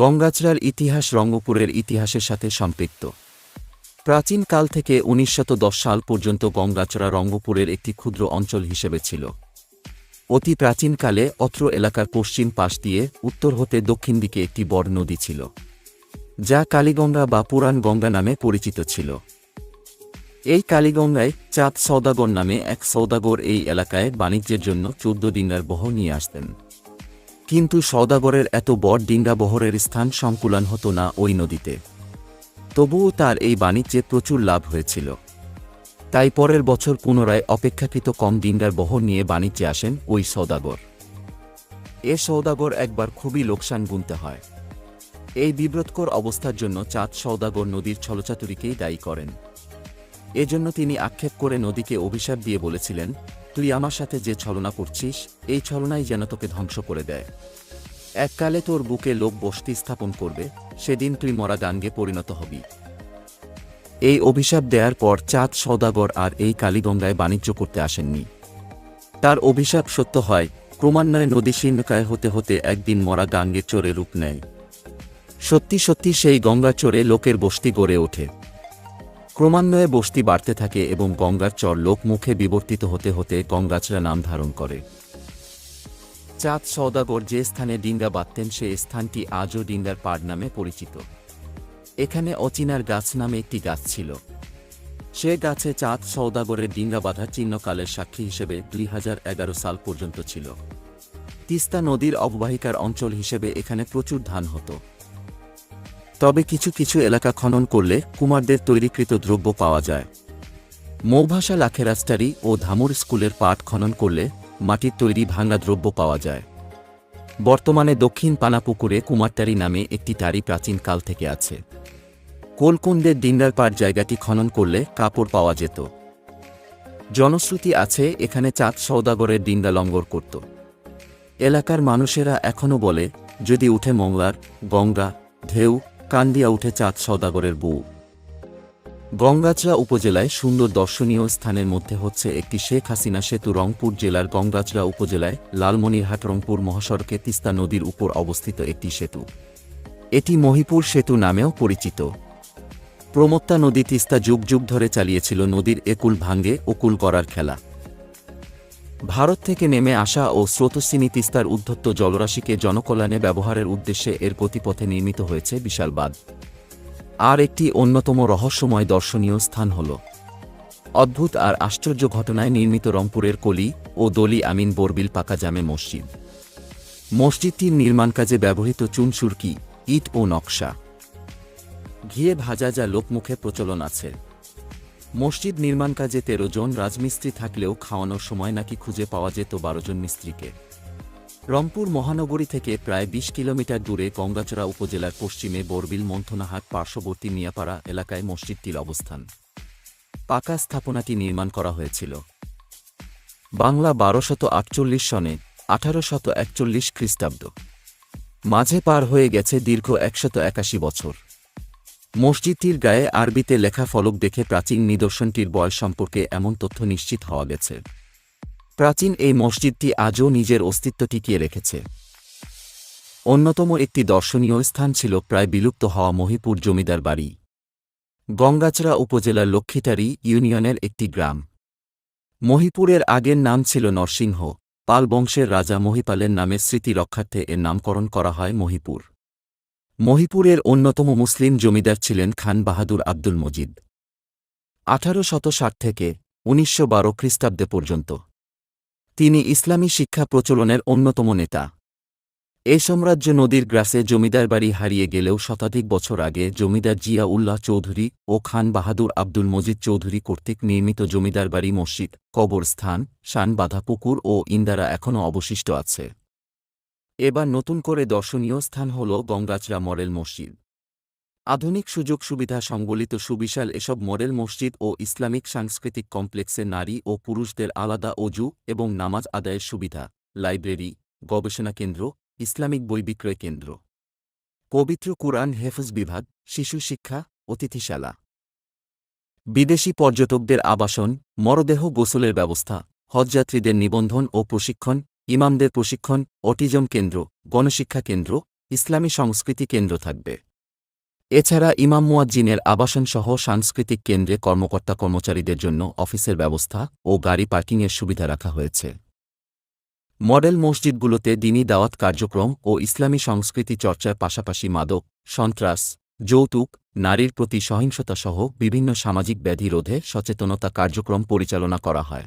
গঙ্গাচড়ার ইতিহাস রঙ্গপুরের ইতিহাসের সাথে সম্পৃক্ত। প্রাচীনকাল থেকে উনিশশত সাল পর্যন্ত গঙ্গাচড়া রঙ্গপুরের একটি ক্ষুদ্র অঞ্চল হিসেবে ছিল। অতি প্রাচীনকালে অত্র এলাকার পশ্চিম পাশ দিয়ে উত্তর হতে দক্ষিণ দিকে একটি বড় নদী ছিল, যা কালীগঙ্গা বা পুরাণ গঙ্গা নামে পরিচিত ছিল। এই কালীগঙ্গায় চাঁদ সৌদাগর নামে এক সৌদাগর এই এলাকায় বাণিজ্যের জন্য চোদ্দ দিনার বহ নিয়ে আসতেন। কিন্তু সৌদাগরের এত বড় ডিঙ্গা বহরের স্থান সংকুলান হতো না ওই নদীতে। তবুও তার এই বাণিজ্যে প্রচুর লাভ হয়েছিল। তাই পরের বছর পুনরায় অপেক্ষাকৃত কম ডিঙ্গার বহর নিয়ে বাণিজ্যে আসেন ওই সৌদাগর এ সৌদাগর একবার খুবই লোকসান গুনতে হয়। এই বিব্রতকর অবস্থার জন্য চাঁদ সৌদাগর নদীর ছলচাতুরিকেই দায়ী করেন। এজন্য তিনি আক্ষেপ করে নদীকে অভিশাপ দিয়ে বলেছিলেন তুই আমার সাথে যে ছলনা করছিস, এই ছলনাই যেন তোকে ধ্বংস করে দেয়। এককালে তোর বুকে লোক বসতি স্থাপন করবে, সেদিন তুই মরা গাঙ্গে পরিণত হবি। এই অভিশাপ দেওয়ার পর চাঁদ, সৌদাগর আর এই কালীগঙ্গায় বাণিজ্য করতে আসেননি। তার অভিশাপ সত্য হয়, ক্রমান্বয়ে নদী শীর্ণকায় হতে হতে একদিন মরা গাঙ্গে চোরে রূপ নেয়। সত্যি সত্যি সেই গঙ্গা চোরে লোকের বস্তি গড়ে ওঠে। ক্রমান্বয়ে বস্তি বাড়তে থাকে এবং গঙ্গার চর লোকমুখে বিবর্তিত হতে হতে গঙ্গাচড়া নাম ধারণ করে। চাঁদ সৌদাগর যে স্থানে ডিঙ্গা বাঁধতেন, সে স্থানটি আজও ডিঙ্গার পাড় নামে পরিচিত। এখানে অচিনার গাছ নামে একটি গাছ ছিল। সে গাছে চাঁদ সৌদাগরের ডিঙ্গা বাঁধার চিহ্নকালের সাক্ষী হিসেবে দুই হাজার এগারো সাল পর্যন্ত ছিল। তিস্তা নদীর অববাহিকার অঞ্চল হিসেবে এখানে প্রচুর ধান হতো। তবে কিছু কিছু এলাকা খনন করলে কুমারদের তৈরিকৃত দ্রব্য পাওয়া যায়। মৌভাষা লাখেরাস্টারি ও ধামুর স্কুলের পাট খনন করলে মাটির তৈরি ভাঙা দ্রব্য পাওয়া যায়। বর্তমানে দক্ষিণ পানাপুকুরে কুমারটারি নামে একটি টারি প্রাচীন কাল থেকে আছে। কোলকুন্দের ডিন্ডার পাট জায়গাটি খনন করলে কাপড় পাওয়া যেত। জনশ্রুতি আছে এখানে চাঁদ সৌদাগরের ডিন্ডা লঙ্গর করত। এলাকার মানুষেরা এখনও বলে, যদি উঠে মংলার, গঙ্গা, ঢেউ কান্দিয়া উঠে চাঁদ সৌদাগরের বউ। গঙ্গাচড়া উপজেলায় সুন্দর দর্শনীয় স্থানের মধ্যে হচ্ছে একটি শেখ হাসিনা সেতু রংপুর জেলার গঙ্গাচড়া উপজেলায় লালমনিরহাট রংপুর মহাসড়কে তিস্তা নদীর উপর অবস্থিত একটি সেতু। এটি মহিপুর সেতু নামেও পরিচিত। প্রমত্তা নদী তিস্তা যুগ যুগ ধরে চালিয়েছিল নদীর একুল ভাঙ্গে, ওকুল করার খেলা। ভারত থেকে নেমে আসা ও স্রোতস্বিনী তিস্তার উদ্ধত্ত জলরাশিকে জনকল্যাণে ব্যবহারের উদ্দেশ্যে এর গতিপথে নির্মিত হয়েছে বিশাল বাঁধ। আর একটি অন্যতম রহস্যময় দর্শনীয় স্থান হল। অদ্ভুত আর আশ্চর্য ঘটনায় নির্মিত রংপুরের কলি ও দলি আমিন বরবিল পাকা জামে মসজিদ। মসজিদটির নির্মাণ কাজে ব্যবহৃত চুনসুরকি ইট ও নকশা। ঘিয়ে ভাজা যা লোকমুখে প্রচলন আছে। মসজিদ নির্মাণ কাজে তেরো জন রাজমিস্ত্রি থাকলেও খাওয়ানোর সময় নাকি খুঁজে পাওয়া যেত বারো জন মিস্ত্রিকে। রংপুর মহানগরী থেকে প্রায় ২০ কিলোমিটার দূরে গঙ্গাচড়া উপজেলার পশ্চিমে বরবিল, মন্থনাহাট, পার্শ্ববর্তী মিয়াপাড়া এলাকায় মসজিদটির অবস্থান। পাকা স্থাপনাটি নির্মাণ করা হয়েছিল। বাংলা বারোশত আটচল্লিশ সনে আঠারোশত একচল্লিশ খ্রিস্টাব্দ। মাঝে পার হয়ে গেছে দীর্ঘ একশত একাশি বছর। মসজিদটির গায়ে আরবিতে লেখা ফলক দেখে প্রাচীন নিদর্শনটির বয়স সম্পর্কে এমন তথ্য নিশ্চিত হওয়া গেছে। প্রাচীন এই মসজিদটি আজও নিজের অস্তিত্ব টিকিয়ে রেখেছে। অন্যতম একটি দর্শনীয় স্থান ছিল প্রায় বিলুপ্ত হওয়া মহিপুর জমিদার বাড়ি। গঙ্গাচড়া উপজেলার লক্ষ্মীটারি ইউনিয়নের একটি গ্রাম। মহিপুরের আগের নাম ছিল নরসিংহ, পাল বংশের রাজা মহিপালের নামে স্মৃতি রক্ষার্থে এর নামকরণ করা হয় মহিপুর। মহিপুরের অন্যতম মুসলিম জমিদার ছিলেন খান বাহাদুর আব্দুল মজিদ। আঠারো শত ষাট থেকে উনিশশো বারো খ্রিস্টাব্দে পর্যন্ত তিনি ইসলামী শিক্ষা প্রচলনের অন্যতম নেতা। এ সাম্রাজ্য নদীর গ্রাসে জমিদার বাড়ি হারিয়ে গেলেও শতাধিক বছর আগে জমিদার জিয়া উল্লাহ চৌধুরী ও খান বাহাদুর আব্দুল মজিদ চৌধুরী কর্তৃক নির্মিত জমিদার বাড়ি মসজিদ, কবরস্থান, শান বাঁধা পুকুর ও ইন্দারা এখনও অবশিষ্ট আছে। এবার নতুন করে দর্শনীয় স্থান হল গঙ্গাচড়া মডেল মসজিদ। আধুনিক সুযোগ সুবিধা সংবলিত সুবিশাল এসব মডেল মসজিদ ও ইসলামিক সাংস্কৃতিক কমপ্লেক্সে নারী ও পুরুষদের আলাদা অজু এবং নামাজ আদায়ের সুবিধা, লাইব্রেরি, গবেষণা কেন্দ্র, ইসলামিক বই বিক্রয় কেন্দ্র। পবিত্র কুরআন হেফজ বিভাগ, শিশু শিক্ষা, অতিথিশালা। বিদেশি পর্যটকদের আবাসন, মরদেহ গোসলের ব্যবস্থা, হজযাত্রীদের নিবন্ধন ও প্রশিক্ষণ ইমামদের প্রশিক্ষণ, অটিজম কেন্দ্র, গণশিক্ষা কেন্দ্র, ইসলামী সংস্কৃতি কেন্দ্র থাকবে। এছাড়া ইমাম মুয়াজ্জিনের আবাসনসহ সাংস্কৃতিক কেন্দ্রে কর্মকর্তা কর্মচারীদের জন্য অফিসের ব্যবস্থা ও গাড়ি পার্কিংয়ের সুবিধা রাখা হয়েছে। মডেল মসজিদগুলোতে দিনী দাওয়াত কার্যক্রম ও ইসলামী সংস্কৃতি চর্চার পাশাপাশি মাদক, সন্ত্রাস, যৌতুক, নারীর প্রতি সহিংসতাসহ বিভিন্ন সামাজিক ব্যাধি রোধে সচেতনতা কার্যক্রম পরিচালনা করা হয়।